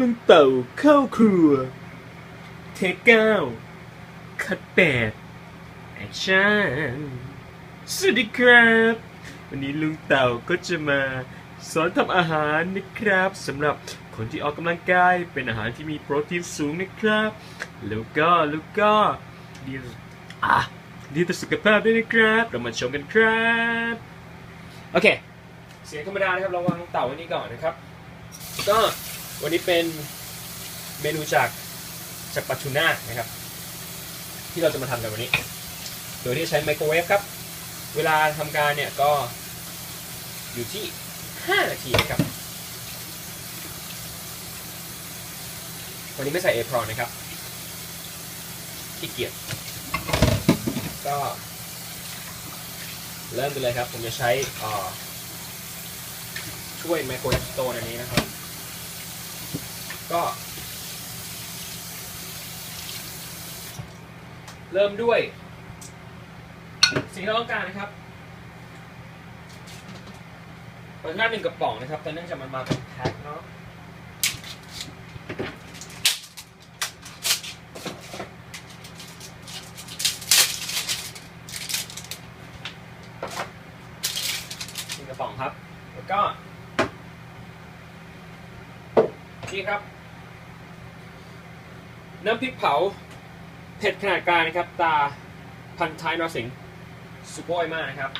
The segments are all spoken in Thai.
ลุงเต่าเข้าครัว เทคเก้าคัดแปดแอคชั่นสวัสดีครับ วันนี้ลุงเต่าก็จะมาสอนทำอาหารนะครับสำหรับคนที่ออกกำลังกายเป็นอาหารที่มีโปรตีนสูงนะครับ แล้วก็แล้วก็ดีอะดีต่อสุขภาพด้วยนะครับ เรามาชมกันครับ โอเค เสียงธรรมดานะครับราวางเต่าไว้นี่ก่อนนะครับ ก็ วันนี้เป็นเมนูจากจากปลาทูน่านะครับ ที่เราจะมาทำกันวันนี้ โดยที่ใช้ไมโครเวฟครับ เวลาทำการเนี่ยก็อยู่ที่ 5 นาทีนะครับ วันนี้ไม่ใส่เอพรอนนะครับขี้เกียจก็ เริ่มกันเลยครับ ผมจะใช้ช่วยไมโครเวฟโตนอันนี้นะครับ ก็ เริ่มด้วย สิ่งที่เราต้องการนะครับเปิดหน้าหนึ่งกระป๋องนะครับแต่เนื่องจากมันมาเป็นแพ็คเนาะกระป๋องครับ แล้วก็ นี่ครับ น้ำพริกเผาเผ็ดขนาดกลางนะครับ ตาพันท้ายนอสิงห์สุโกยมากนะครับ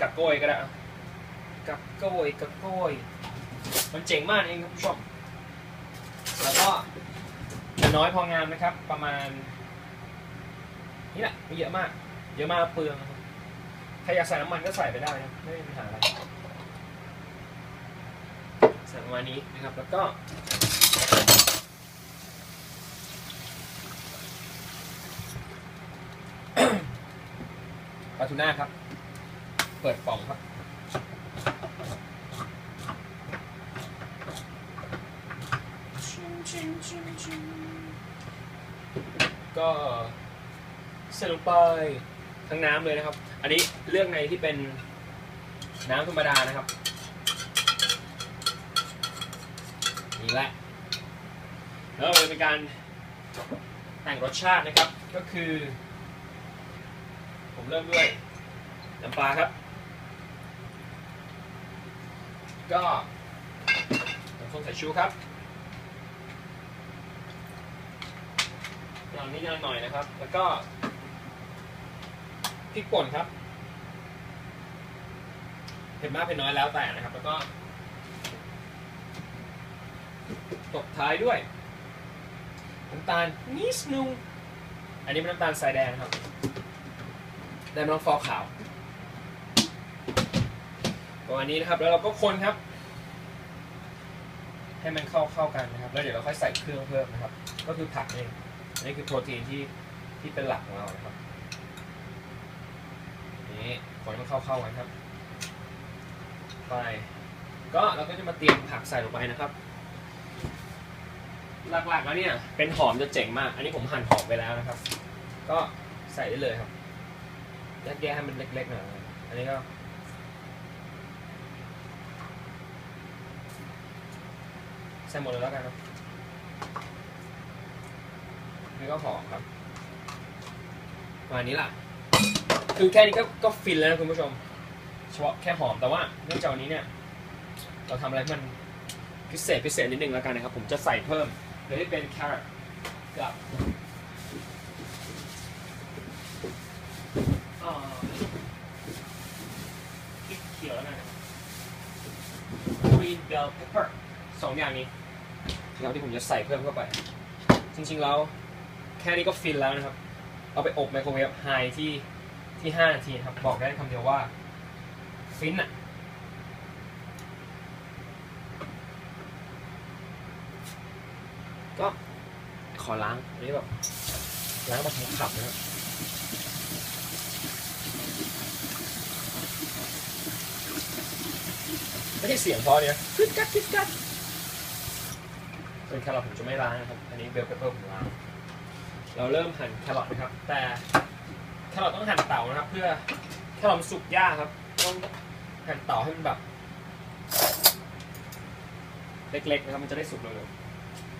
กับโกยก็ได้อะกับโกยกับโกยมันเจ๋งมากเองครับผู้ชมแล้วก็จะน้อยพองามนะครับ ประมาณ นี่แหละไม่เยอะมาก เยอะมากเปลืองนะครับใครอยากใส่น้ำมันก็ใส่ไปได้นะไม่มีปัญหาอะไรใส่ประมาณนี้นะครับ แล้วก็ ปลาทูน่าครับ เปิดป่องครับ ก็ใส่ลงไปทั้งน้ำเลยนะครับ อันนี้เลือกในที่เป็นน้ำธรรมดานะครับ นี่แหละ แล้วเราจะเป็นการแต่งรสชาตินะครับ ก็คือ ผมเริ่มด้วยน้ำปลาครับ ก็น้ำส้มสายชูครับอย่างนี้หน่อยนะครับ แล้วก็พริกป่นครับเผ็ดมากเผ็ดน้อยแล้วแต่นะครับ แล้วก็ตบท้ายด้วยน้ำตาลนิดนึงอันนี้เป็นน้ำตาลทรายแดงครับ ได้ไม่ต้องฟอกขาวประมาณนี้นะครับ แล้วเราก็คนครับ ให้มันเข้าเข้ากันนะครับ แล้วเดี๋ยวเราค่อยใส่เครื่องเพิ่มนะครับ ก็คือผักเองอันนี่คือโปรตีนที่ที่เป็นหลักของเรานะครับนี้คนให้มันเข้าเข้ากันครับ ไปก็เราก็จะมาเตรียมผักใส่ลงไปนะครับ หลักๆแล้วเนี่ยเป็นหอมจะเจ๋งมาก อันนี้ผมหั่นหอมไปแล้วนะครับ ก็ใส่ได้เลยครับ แยกให้มันเล็กๆหน่อยอันนี้ก็ใส่หมดเลยแล้วกันครับนี่ก็หอมครับประมาณนี้ล่ะ คือแค่นี้ก็ก็ฟินแล้วนะคุณผู้ชม เฉพาะแค่หอมแต่ว่าเนื่องจากวันนี้เนี่ย เราทำอะไรมันพิเศษพิเศษนิดนึงแล้วกันนะครับ ผมจะใส่เพิ่มโดยที่เป็นแครอทกับอ่าพริกเขียวแล้วกัน green bell pepper สองอย่างนี้แล้วที่ผมจะใส่เพิ่มเข้าไป จริงๆแล้วแค่นี้ก็ฟินแล้วนะครับ เอาไปอบไมโครเวฟไฮที่ที่ 5 นาทีครับ บอกได้คำเดียวว่า ฟินอะก็ขอล้างอันนี้แบบล้างแบบขับนะครับ ไม่ใช่เสียงเพอเนี่ยคิดกัดคิดกัดส่วนแครอทผมจะไม่ล้างนะครับ อันนี้เบลเปเปอร์ผมล้าง เราเริ่มหั่นแครอทนะครับ แต่แครอทต้องหั่นเต๋านะครับ เพื่อแครอทมันสุกยากครับ ต้องหั่นเต๋าให้มันแบบ เล็กๆนะครับ มันจะได้สุกเร็ว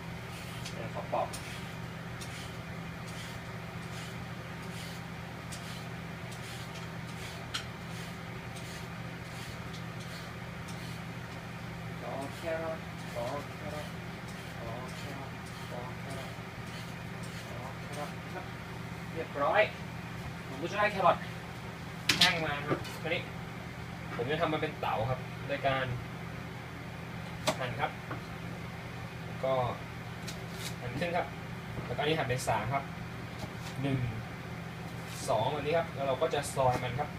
ๆเดี๋ยวขอปอก แครอทปอกแครอทปอกแครอทปอกแครอทปอกแครอทครับเรียบร้อยผมก็จะได้แครอทแห้งมาครับทีนี้ผมจะทำมันเป็นเต๋าครับโดยการหั่นครับแล้วก็หั่นครึ่งครับ แล้วก็อันนี้หั่นเป็นสามครับหนึ่งสองแบบนี้ครับ แล้วเราก็จะซอยมันครับ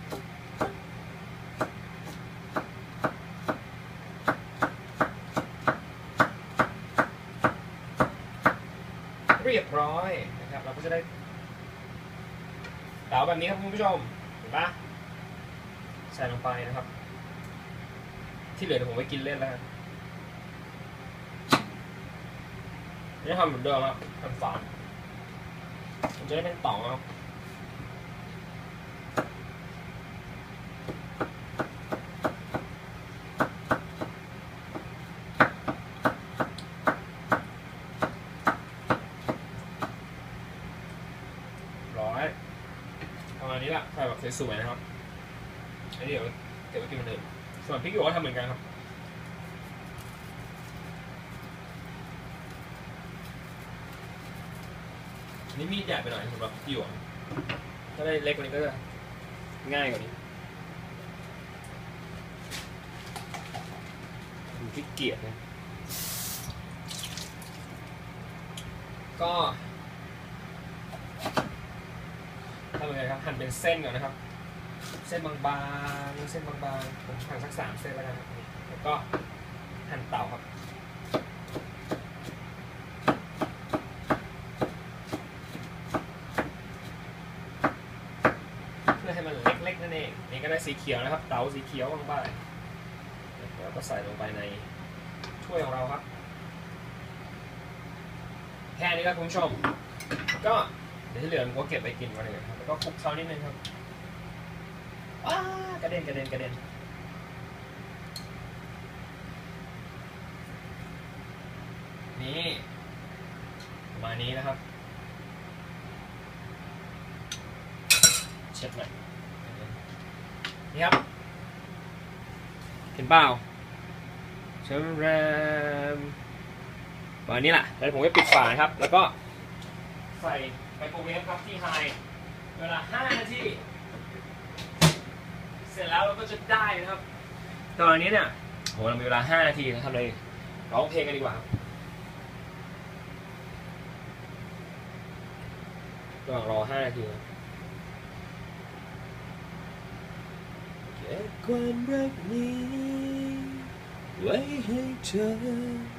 เร้อยนะครับ เราก็จะได้เต๋าแบบนี้ครับคุณผู้ชมเห็นปะใส่ลงไปนะครับ ที่เหลือเดี๋ยวผมไปกินเล่นแล้วกันนี่ทำเหมือนเดิมครับทำฝาผมันจะได้เป็นต่องครับร้อยประมาณนี้ละใส่แบบสวยๆนะครับอันนี้เดี๋ยวเก็บไว้กินเหมือนเดิมส่วนพริกหยวกก็ทำเหมือนกันครับอันนี้มีดใหญ่ไปหน่อยสำหรับพริกหยวกถ้าได้เล็กกว่านี้ก็จะง่ายกว่านี้ดูที่เกียรตินะก็ ทำยังไงครับหั่นเป็นเส้นก่อนนะครับ เส้นบางๆเส้นบางๆผมหั่นสักสามเส้นแล้วกันครับแล้วก็หั่นเต่าครับเพื่อให้มันเล็กๆนั่นเองนี่ก็ได้สีเขียวนะครับ เต๋าสีเขียวบางๆแล้วก็ใส่ลงไปในถ้วยของเราครับแค่นี้ครับคุณผู้ชมก็ ที่เหลือผมก็เก็บไปกินวันหนึ่งครับแล้วก็คลุกเคล้านิดนึงครับว้ากระเด็นกระเด็นกระเด็นนี่ประมาณนี้นะครับ เช็ดหน่อยนี่ครับ เห็นเปล่าเชมแรมประมาณนี้แหละแล้วผมก็ปิดฝานะครับ แล้วก็ ใส่ไมโครเวฟครับที่ไฮเวลา 5 นาที เสร็จแล้วเราก็จะได้นะครับ ตอนนี้เนี่ยโหเรามีเวลา 5 นาทีนะครับเลยร้องเพลงกันดีกว่าครับระหว่างรอ 5 นาทีนะเก็บความรักนี้ ไว้ให้เธอ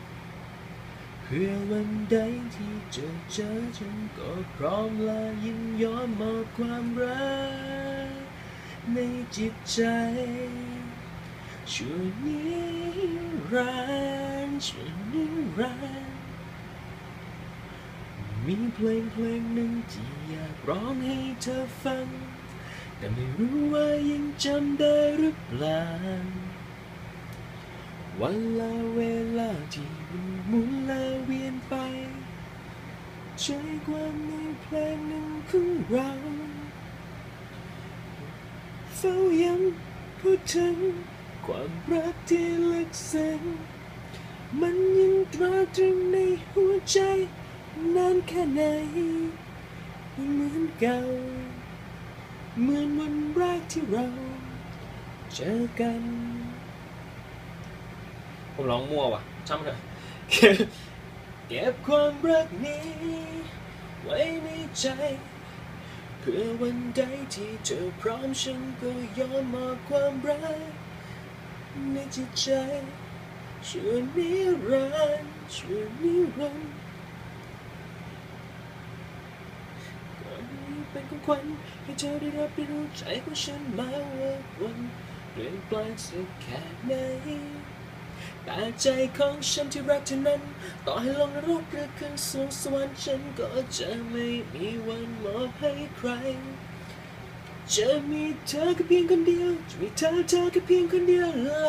เพื่อวันใดที่จะเจอฉันก็พร้อมและยินยอมมอบความรักในจิตใจช่วยนิรันดร์ช่วยนิรันดร์มีเพลงเพลงหนึ่งที่อยากร้องให้เธอฟัง แต่ไม่รู้ว่ายังจำได้หรือเปล่า วันละเวลาที่มันหมุนและเวียนไปใจความในเพลงหนึ่งของเราเฝ้าย้ำพูดถึงความรักที่ลึกซึ้งมันยังตราตรึงในหัวใจนานแค่ไหนยังเหมือนเก่าเหมือนวันแรกที่เราเจอกัน ผมร้องมั่วว่ะช่างมันเถอะเก็บความรักนี้ ไว้ในใจเพื่อวันใดที่เธอพร้อมฉันก็ยอมมอบความรักในจิตใจช่วนิรันดร์ช่วนิรันดร์ก่อนนี้เป็นของขวัญให้เธอได้รับได้รู้ใจของฉันมาว่าวันเปลี่ยนแปลงสักแค่ไหน แต่ใจของฉันที่รักเธอนั้น ต่อให้ลงนรกหรือขึ้นสู่สวรรค์ฉันก็จะไม่มีวันมอบให้ใคร จะมีเธอแค่เพียงคนเดียว จะมีเธอเธอแค่เพียงคนเดียวและ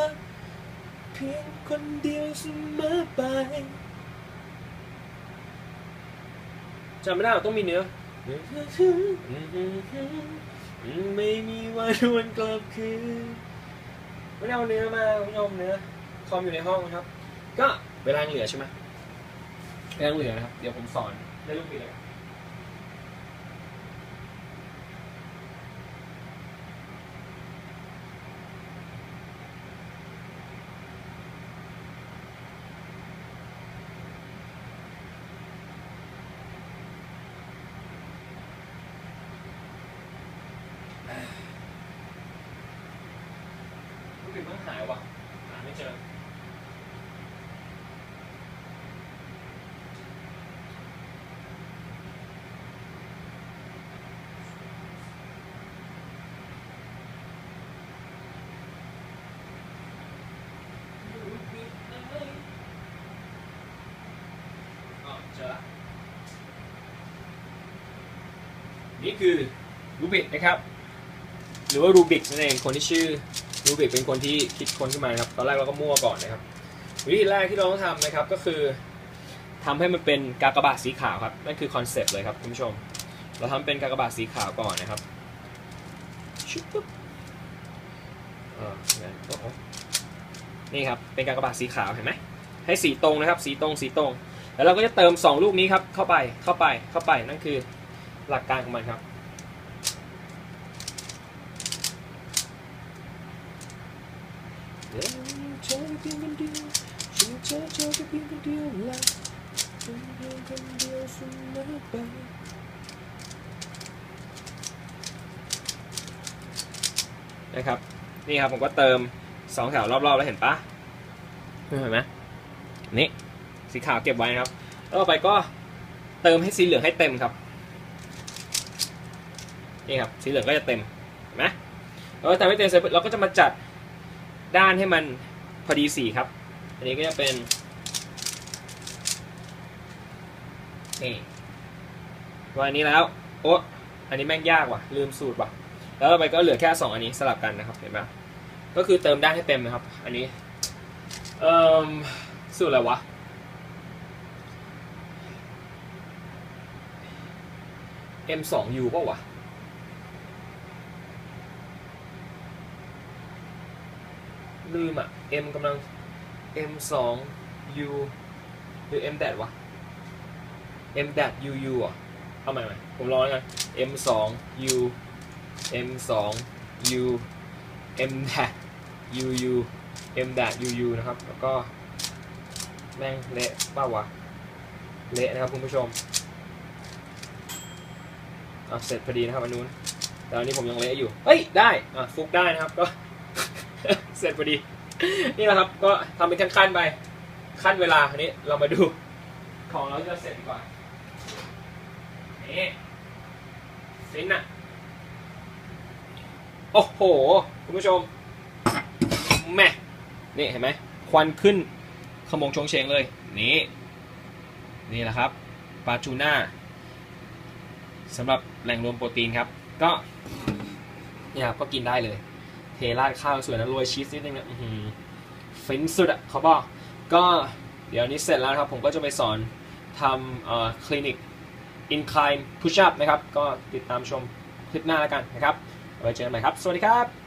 เพียงคนเดียวเสมอไปจำไม่ได้หรอกต้องมีเนื้อ ไม่มีวันวนกลับคืนไม่ได้เอาเนื้อมาคุณผู้ชมเนื้อ คอมอยู่ในห้องนะครับ ก็เวลาเหลือใช่ไหมเวลาเหลือนะครับ เดี๋ยวผมสอนในรูปนี้เลยรูปนี้มันหายว่ะหาไม่เจอ อ๋อเจอละนี่ คือรูบิกนะครับ หรือว่ารูบิกนั่นเองคนที่ชื่อรูบิกเป็นคนที่คิดค้นขึ้นมาครับตอนแรกเราก็มั่วก่อนนะครับ วิธีแรกที่เราต้องทำนะครับก็คือทำให้มันเป็นกากบาทสีขาวครับนั่นคือคอนเซปต์เลยครับคุณผู้ชม เราทำเป็นกากบาทสีขาวก่อนนะครับชุบปุ๊บอ่างั้นโอ้โหนี่ครับเป็นกากบาทสีขาวเห็นไหมให้สีตรงนะครับ สีตรงสีตรง แล้วเราก็จะเติม 2 ลูกนี้ครับเข้าไปเข้าไปเข้าไปนั่นคือหลักการของมันครับ เดิน เพียงคนเดียวฉันเจอเธอแค่เพียงคนเดียวละคนเดียวคนเดียวเสมอไปนะครับนี่ครับผมก็เติมสองแถวรอบๆแล้วเห็นปะเห็นไหมนี่สีขาวเก็บไว้นะครับแล้วต่อไปก็เติมให้สีเหลืองให้เต็มครับนี่ครับสีเหลืองก็จะเต็มเห็นไหมแล้วก็ทำให้เต็มเสร็จเราก็จะมาจัดด้านให้มัน พอดีสีครับ อันนี้ก็จะเป็นนี่วันนี้แล้ว โอ้อันนี้แม่งยากว่ะ ลืมสูตรว่ะ แล้วต่อไปก็เหลือแค่สองอันนี้สลับกันนะครับเห็นไหมก็คือเติมได้ให้เต็มนะครับ อันนี้ เอ่อสูตรอะไรวะ M2U ป่าวะ ลืมอะ M กำลัง M2U หรือ M แดดวะ M แดด UU อะเอาใหม่ใหม่ผมรอแล้วกัน M2U M2U M แดด UU M แดด UU นะครับ แล้วก็ แม่งเละป่าวะ เละนะครับคุณผู้ชมอะเสร็จพอดีนะครับอันนู้นแต่อันนี้ผมยังเละอยู่ เฮ้ย ได้ อะฟุกได้นะครับ ก็ เสร็จพอดี นี่แหละครับก็ทำเป็นขั้นๆไป ขั้นเวลาอันนี้เรามาดูของเราจะเสร็จดีกว่านี่ฟินอะโอ้โห คุณผู้ชมแม่นี่เห็นไหมควันขึ้นขมงชงเชงเลย นี่ นี่แหละครับปลาทูน่าสำหรับแหล่งรวมโปรตีนครับ ก็เนี่ยครับก็กินได้เลย เทราดข้าวสวยนะโรยชีสนิดนึงนะฟินสุดอะเขาบอกก็เดี๋ยวนี้เสร็จแล้วครับ ผมก็จะไปสอนทำคลินิก incline push up นะครับ ก็ติดตามชมคลิปหน้าแล้วกันนะครับ ไว้เจอกันใหม่ครับ สวัสดีครับ